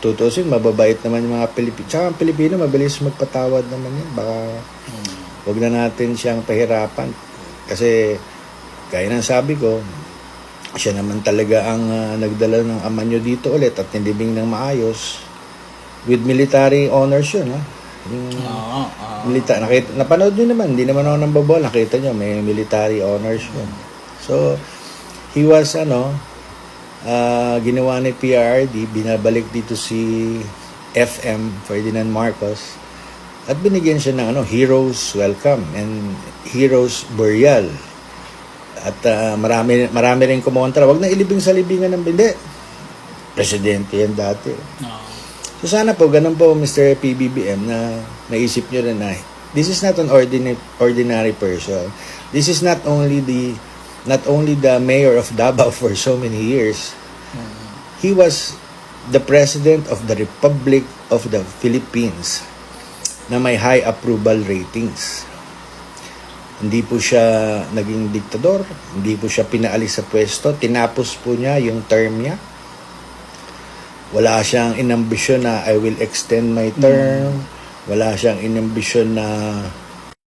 tutusin, mababait naman yung mga Pilipino. Tsaka ang Pilipino, mabilis magpatawad naman yan. Baka wag na natin siyang pahirapan. Kasi, gaya ng sabi ko, siya naman talaga ang ah, nagdala ng ama nyo dito ulit at nilibing ng maayos. With military honors yun, ha? Yung Oo, oo. milita nakita napanood niyo naman hindi naman ako nang babol nakita niyo may military honors yun so he was ano ah, ginawa ni PRD binabalik dito si FM Ferdinand Marcos at binigyan siya ng ano heroes welcome and heroes burial at ah, marami marami rin kumontra wag na ilibing sa libingan ng hindi presidente yan dati Oo. So sana po, ganun po Mr. PBBM na naisip nyo rin na this is not an ordinary, ordinary person. This is not only the not only the mayor of Davao for so many years. He was the president of the Republic of the Philippines na may high approval ratings. Hindi po siya naging diktador, hindi po siya pinaalis sa pwesto, tinapos po niya yung term niya wala siyang inambisyon na I will extend my term. Wala siyang inambisyon na